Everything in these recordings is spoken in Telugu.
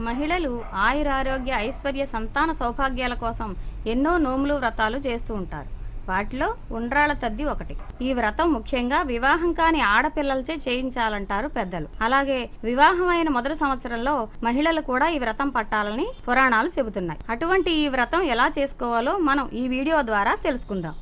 మహిళలు ఆయురారోగ్య ఐశ్వర్య సంతాన సౌభాగ్యాల కోసం ఎన్నో నోములు వ్రతాలు చేస్తూ ఉంటారు. వాటిలో ఉండ్రాళ్ళ తద్ది ఒకటి. ఈ వ్రతం ముఖ్యంగా వివాహం కాని ఆడపిల్లలచే చేయించాలంటారు పెద్దలు. అలాగే వివాహమైన మొదటి సంవత్సరంలో మహిళలు కూడా ఈ వ్రతం పట్టాలని పురాణాలు చెబుతున్నాయి. అటువంటి ఈ వ్రతం ఎలా చేసుకోవాలో మనం ఈ వీడియో ద్వారా తెలుసుకుందాం.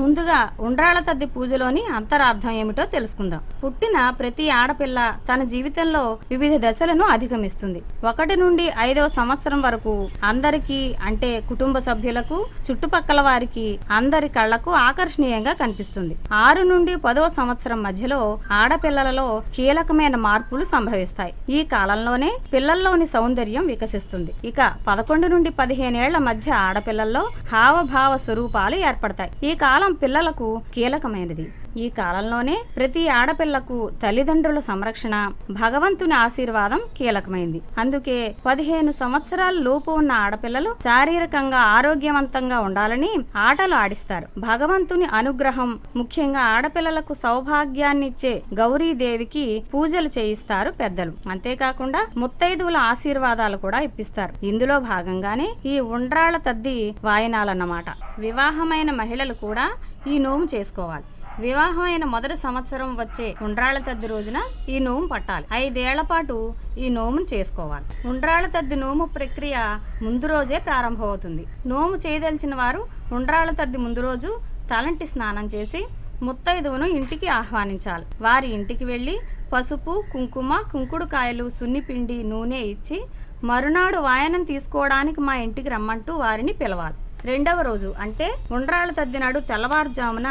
ముందుగా ఉండ్రాళ్ళ తద్ది పూజలోని అంతరార్థం ఏమిటో తెలుసుకుందాం. పుట్టిన ప్రతి ఆడపిల్ల తన జీవితంలో వివిధ దశలను అధిగమిస్తుంది. ఒకటి నుండి ఐదవ సంవత్సరం వరకు అందరికీ అంటే కుటుంబ సభ్యులకు చుట్టుపక్కల వారికి అందరి కళ్ళకు ఆకర్షణీయంగా కనిపిస్తుంది. ఆరు నుండి పదవ సంవత్సరం మధ్యలో ఆడపిల్లలలో కీలకమైన మార్పులు సంభవిస్తాయి. ఈ కాలంలోనే పిల్లల్లోని సౌందర్యం వికసిస్తుంది. ఇక పదకొండు నుండి పదిహేనేళ్ళ మధ్య ఆడపిల్లల్లో హావభావ స్వరూపాలు ఏర్పడతాయి. ఈ కాలం పిల్లలకు కీలకమైనది. ఈ కాలంలోనే ప్రతి ఆడపిల్లకు తల్లిదండ్రుల సంరక్షణ భగవంతుని ఆశీర్వాదం కీలకమైంది. అందుకే పదిహేను సంవత్సరాల లోపు ఉన్న ఆడపిల్లలు శారీరకంగా ఆరోగ్యవంతంగా ఉండాలని ఆటలు ఆడిస్తారు. భగవంతుని అనుగ్రహం ముఖ్యంగా ఆడపిల్లలకు సౌభాగ్యాన్నిచ్చే గౌరీదేవికి పూజలు చేయిస్తారు పెద్దలు. అంతేకాకుండా ముత్తైదువుల ఆశీర్వాదాలు కూడా ఇప్పిస్తారు. ఇందులో భాగంగానే ఈ ఉండ్రాళ్ళ తద్ది వాయనాలన్నమాట. వివాహమైన మహిళలు కూడా ఈ నోము చేసుకోవాలి. వివాహమైన మొదటి సంవత్సరం వచ్చే ఉండ్రాళ్ళ తద్ది రోజున ఈ నోము పట్టాలి. ఐదేళ్ళ పాటు ఈ నోమును చేసుకోవాలి. ఉండ్రాళ్ళ తద్ది నోము ప్రక్రియ ముందు రోజే ప్రారంభమవుతుంది. నోము చేయదలిచిన వారు ఉండ్రాళ్ళ తద్ది ముందు రోజు తలంటి స్నానం చేసి ముత్తైదువును ఇంటికి ఆహ్వానించాలి. వారి ఇంటికి వెళ్ళి పసుపు కుంకుమ కుంకుడు కాయలు సున్నిపిండి నూనె ఇచ్చి మరునాడు వాయనం తీసుకోవడానికి మా ఇంటికి రమ్మంటూ వారిని పిలవాలి. రెండవ రోజు అంటే ఉండ్రాళ్ళ తద్దినాడు తెల్లవారుజామున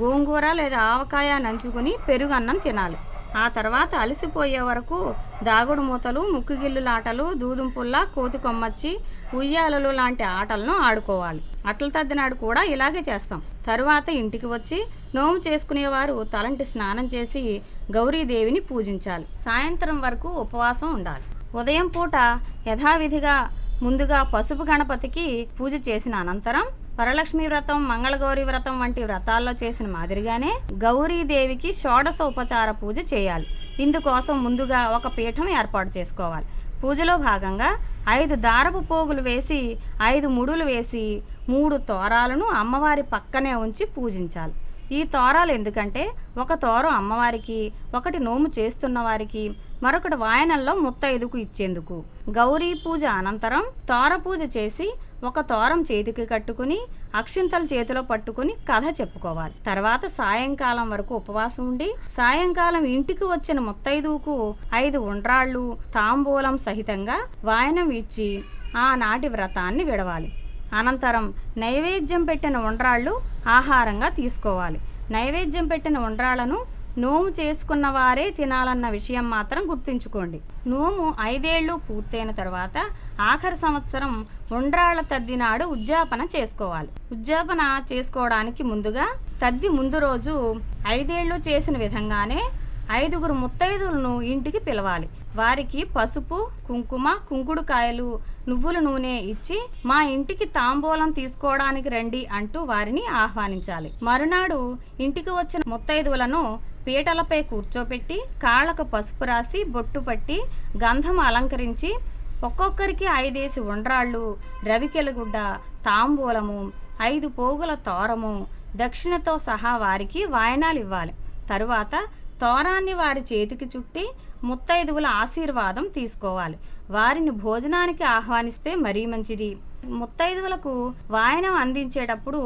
గోంగూర లేదా ఆవకాయ నంచుకుని పెరుగు అన్నం తినాలి. ఆ తర్వాత అలసిపోయే వరకు దాగుడు మూతలు ముక్కుగిల్లులాటలు దూదుంపుల్లా కోతి కొమ్మచ్చి ఉయ్యాలలు లాంటి ఆటలను ఆడుకోవాలి. అట్ల తద్దినాడు కూడా ఇలాగే చేస్తాం. తరువాత ఇంటికి వచ్చి నోము చేసుకునేవారు తలంటి స్నానం చేసి గౌరీదేవిని పూజించాలి. సాయంత్రం వరకు ఉపవాసం ఉండాలి. ఉదయం పూట యథావిధిగా ముందుగా పసుపు గణపతికి పూజ చేసిన అనంతరం వరలక్ష్మి వ్రతం మంగళగౌరి వ్రతం వంటి వ్రతాల్లో చేసిన మాదిరిగానే గౌరీదేవికి షోడశోపచార పూజ చేయాలి. ఇందుకోసం ముందుగా ఒక పీఠం ఏర్పాటు చేసుకోవాలి. పూజలో భాగంగా ఐదు దారపు పోగులు వేసి ఐదు ముడులు వేసి మూడు తోరాలను అమ్మవారి పక్కనే ఉంచి పూజించాలి. ఈ తోరాలు ఎందుకంటే ఒక తోరం అమ్మవారికి ఒకటి నోము చేస్తున్న వారికి మరొకటి వాయనంలో ముత్తైదుకు ఇచ్చేందుకు. గౌరీ పూజ అనంతరం తోర పూజ చేసి ఒక తోరం చేతికి కట్టుకుని అక్షింతలు చేతిలో పట్టుకుని కథ చెప్పుకోవాలి. తర్వాత సాయంకాలం వరకు ఉపవాసం ఉండి సాయంకాలం ఇంటికి వచ్చిన ముత్తైదువుకు ఐదు ఉండ్రాళ్ళు తాంబూలం సహితంగా వాయనం ఇచ్చి ఆనాటి వ్రతాన్ని విడవాలి. అనంతరం నైవేద్యం పెట్టిన ఉండ్రాళ్ళు ఆహారంగా తీసుకోవాలి. నైవేద్యం పెట్టిన ఉండ్రాళ్ళను నోము చేసుకున్న వారే తినాలన్న విషయం మాత్రం గుర్తుంచుకోండి. నోము ఐదేళ్ళు పూర్తయిన తర్వాత ఆఖరి సంవత్సరం ఉండ్రాళ్ళ తద్ది నాడు ఉద్యాపన చేసుకోవాలి. ఉద్యాపన చేసుకోవడానికి ముందుగా తద్ది ముందు రోజు ఐదేళ్ళు చేసిన విధంగానే ఐదుగురు ముత్తైదులను ఇంటికి పిలవాలి. వారికి పసుపు కుంకుమ కుంకుడుకాయలు నువ్వుల నూనె ఇచ్చి మా ఇంటికి తాంబూలం తీసుకోవడానికి రండి అంటూ వారిని ఆహ్వానించాలి. మరునాడు ఇంటికి వచ్చిన ముత్తైదువులను పీటలపై కూర్చోపెట్టి కాళ్ళకు పసుపు రాసి బొట్టు పట్టి గంధం అలంకరించి ఒక్కొక్కరికి ఐదేసి ఉండ్రాళ్ళు రవికెలగుడ్డ తాంబూలము ఐదు పోగుల తోరము దక్షిణతో సహా వారికి వాయనాలు ఇవ్వాలి తరువాత తోరాన్ని వారి చేతికి చుట్టి ముత్తైదువుల ఆశీర్వాదం తీసుకోవాలి. వారిని భోజనానికి ఆహ్వానిస్తే మరీ మంచిది. ముత్తైదువులకు వాయనం అందించేటప్పుడు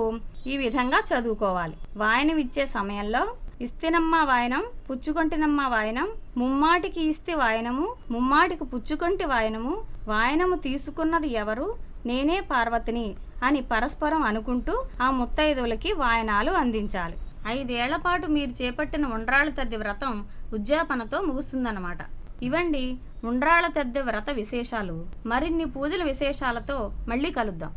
ఈ విధంగా చదువుకోవాలి. వాయనం ఇచ్చే సమయంలో ఇస్తినమ్మ వాయనం పుచ్చుకొంటినమ్మ వాయనం ముమ్మాటికి ఇస్తి వాయనము ముమ్మాటికి పుచ్చుకొంటి వాయనము వాయనము తీసుకున్నది ఎవరు? నేనే పార్వతిని అని పరస్పరం అనుకుంటూ ఆ ముత్తైదువులకి వాయనాలు అందించాలి. ఐదేళ్ళ పాటు మీరు చేపట్టిన ఉండ్రాళ్ళ తద్ది వ్రతం ఉద్యాపనతో ముగుస్తుందన్నమాట. ఇవండి ఉండ్రాళ్ళ తద్ది వ్రత విశేషాలు. మరిన్ని పూజల విశేషాలతో మళ్ళీ కలుద్దాం.